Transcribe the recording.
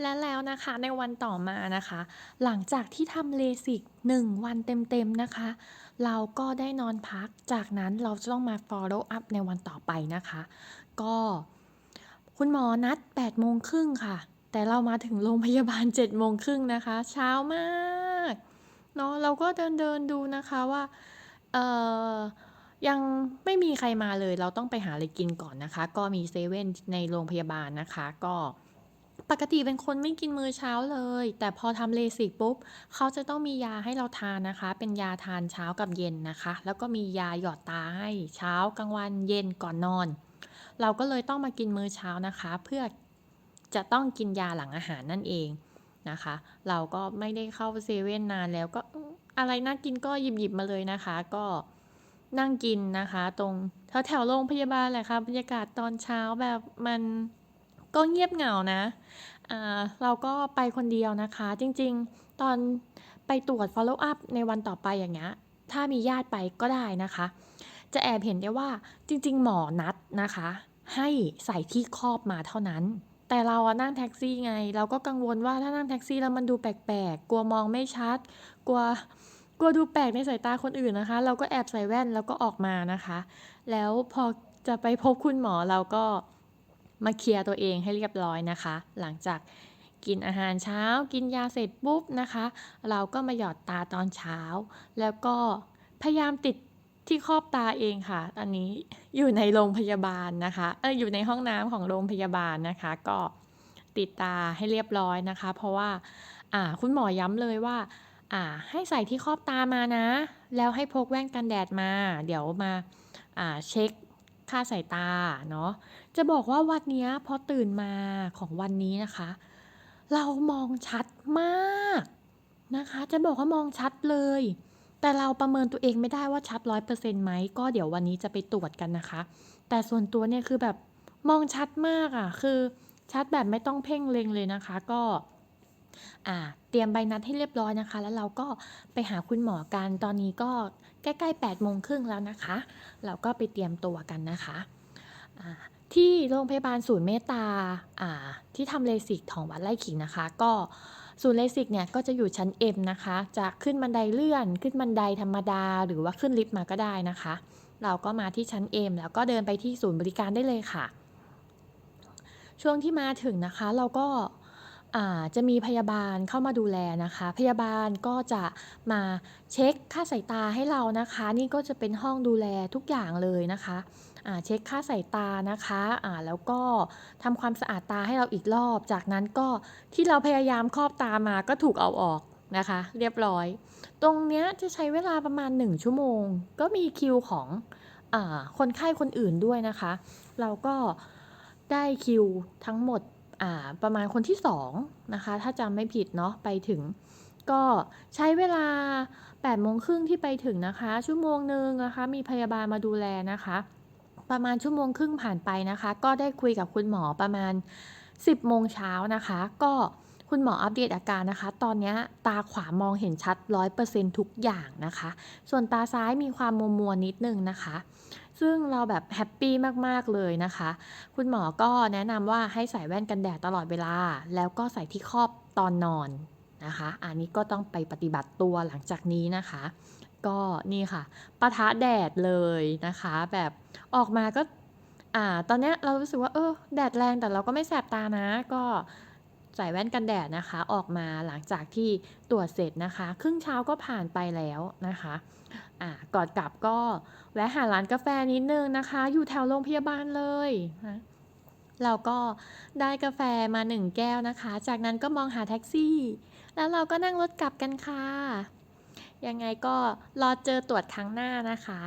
และแล้วนะคะในวันต่อมานะคะ หลังจากที่ทำเลสิก1วันเต็มๆนะคะ เราก็ได้นอนพักจากนั้นเราจะต้องมา follow up ในวันต่อไปนะคะ ก็คุณหมอนัด8โมงครึ่งค่ะ แต่เรามาถึงโรงพยาบาล7โมงครึ่งนะคะ เช้ามากเนาะเราก็เดินเดินดูนะคะว่าเอ่อยังไม่มีใครมาเลย เราต้องไปหาอะไรกินก่อนนะคะ ก็มีเซเว่นในโรงพยาบาลนะคะ ก็ ปกติเป็นคนไม่กินมื้อเช้าเลย แต่พอทำเลสิกปุ๊บ เขาจะต้องมียาให้เราทานนะคะ เป็นยาทานเช้ากับเย็นนะคะ แล้วก็มียาหยอดตาให้เช้ากลางวันเย็นก่อนนอน เราก็เลยต้องมากินมื้อเช้านะคะ เพื่อจะต้องกินยาหลังอาหารนั่นเองนะคะ เราก็ไม่ได้เข้าเซเว่นนานแล้วก็อะไรน่ากินก็หยิบหยิบมาเลยนะคะ ก็นั่งกินนะคะ ตรงแถวแถวๆโรงพยาบาลแหละค่ะบรรยากาศตอนเช้าแบบมัน ก็เงียบเหงานะอ่าเราก็ไปคนเดียวนะคะ จริงๆ ตอนไปตรวจ follow up ในวันต่อไปอย่างเงี้ย ถ้ามีญาติไปก็ได้นะคะ จะแอบเห็นได้ว่าจริง ๆ หมอนัดนะคะ ให้ใส่ที่ครอบมาเท่านั้น แต่เราอะนั่งแท็กซี่ไง เราก็กังวลว่าถ้านั่งแท็กซี่แล้วมันดูแปลกๆ กลัวมองไม่ชัด กลัวกลัวดูแปลกในสายตาคนอื่นนะคะ เราก็แอบใส่แว่นแล้วก็ออกมานะคะ แล้วพอจะไปพบคุณหมอเราก็ มาเคลียร์ตัวเองให้เรียบร้อยนะคะ หลังจากกินอาหารเช้า กินยาเสร็จปุ๊บนะคะ เราก็มาหยอดตาตอนเช้า แล้วก็พยายามติดที่ครอบตาเองค่ะ อันนี้อยู่ในโรงพยาบาลนะคะเอออยู่ในห้องน้ำของโรงพยาบาลนะคะ ก็ติดตาให้เรียบร้อยนะคะ เพราะว่าอ่าคุณหมอย้ำเลยว่าอ่าให้ใส่ที่ครอบตามานะ แล้วให้พกแว่นกันแดดมา เดี๋ยวมาอ่าเช็ค ค่าสายตาเนาะจะบอกว่าวันนี้พอตื่นมาของวันนี้นะคะ เรามองชัดมากนะคะ จะบอกว่ามองชัดเลย แต่เราประเมินตัวเองไม่ได้ว่าชัดร้อยเปอร์เซ็นต์ไหมก็เดี๋ยววันนี้จะไปตรวจกันนะคะ แต่ส่วนตัวเนี่ยคือแบบมองชัดมากอะ่ะ คือชัดแบบไม่ต้องเพ่งเล็งเลยนะคะ ก็ อ่าเตรียมใบนัดให้เรียบร้อยนะคะ แล้วเราก็ไปหาคุณหมอกันตอนนี้ก็ใกล้ๆ8โมงครึ่งแล้วนะคะ เราก็ไปเตรียมตัวกันนะคะอ่าที่โรงพยาบาลศูนย์เมตตาอ่าที่ทำเลสิกของวัดไร่ขิงนะคะ ก็ศูนย์เลสิกเนี่ยก็จะอยู่ชั้น M นะคะ จะขึ้นบันไดเลื่อน ขึ้นบันไดธรรมดา หรือว่าขึ้นลิฟต์มาก็ได้นะคะ เราก็มาที่ชั้น M แล้วก็เดินไปที่ศูนย์บริการได้เลยค่ะ ช่วงที่มาถึงนะคะเราก็ อ่าจะมีพยาบาลเข้ามาดูแลนะคะ พยาบาลก็จะมาเช็คค่าสายตาให้เรานะคะ นี่ก็จะเป็นห้องดูแลทุกอย่างเลยนะคะอ่าเช็คค่าสายตานะคะอ่าแล้วก็ทำความสะอาดตาให้เราอีกรอบ จากนั้นก็ที่เราพยายามครอบตามาก็ถูกเอาออกนะคะ เรียบร้อย ตรงเนี้ยจะใช้เวลาประมาณ 1 ชั่วโมง ก็มีคิวของอคนไข้คนอื่นด้วยนะคะ เราก็ได้คิวทั้งหมด ประมาณคนที่2นะคะ ถ้าจำไม่ผิดเนาะไปถึง ก็ใช้เวลา8โมงครึ่งที่ไปถึงนะคะ ชั่วโมงหนึ่งนะคะ มีพยาบาลมาดูแลนะคะ ประมาณชั่วโมงครึ่งผ่านไปนะคะ ก็ได้คุยกับคุณหมอประมาณ 10โมงเช้านะคะ ก็คุณหมออัปเดตอาการนะคะ ตอนนี้ตาขวามองเห็นชัด 100%ทุกอย่างนะคะ ส่วนตาซ้ายมีความมัวมัวนิดนึงนะคะ ซึ่งเราแบบแฮปปี้มากๆเลยนะคะ คุณหมอก็แนะนำว่าให้ใส่แว่นกันแดดตลอดเวลา แล้วก็ใส่ที่ครอบตอนนอนนะคะ อันนี้ก็ต้องไปปฏิบัติตัวหลังจากนี้นะคะ ก็นี่ค่ะปะทะแดดเลยนะคะ แบบออกมาก็อ่าตอนนี้เรารู้สึกว่าเออแดดแรงแต่เราก็ไม่แสบตานะก็ ใส่แว่นกันแดดนะคะ ออกมาหลังจากที่ตรวจเสร็จนะคะ ครึ่งเช้าก็ผ่านไปแล้วนะคะอ่าก่อนกลับก็แวะหาร้านกาแฟนิดนึงนะคะ อยู่แถวโรงพยาบาลเลยนะเราก็ได้กาแฟมาหนึ่งแก้วนะคะ จากนั้นก็มองหาแท็กซี่ แล้วเราก็นั่งรถกลับกันค่ะ ยังไงก็รอเจอตรวจครั้งหน้านะคะ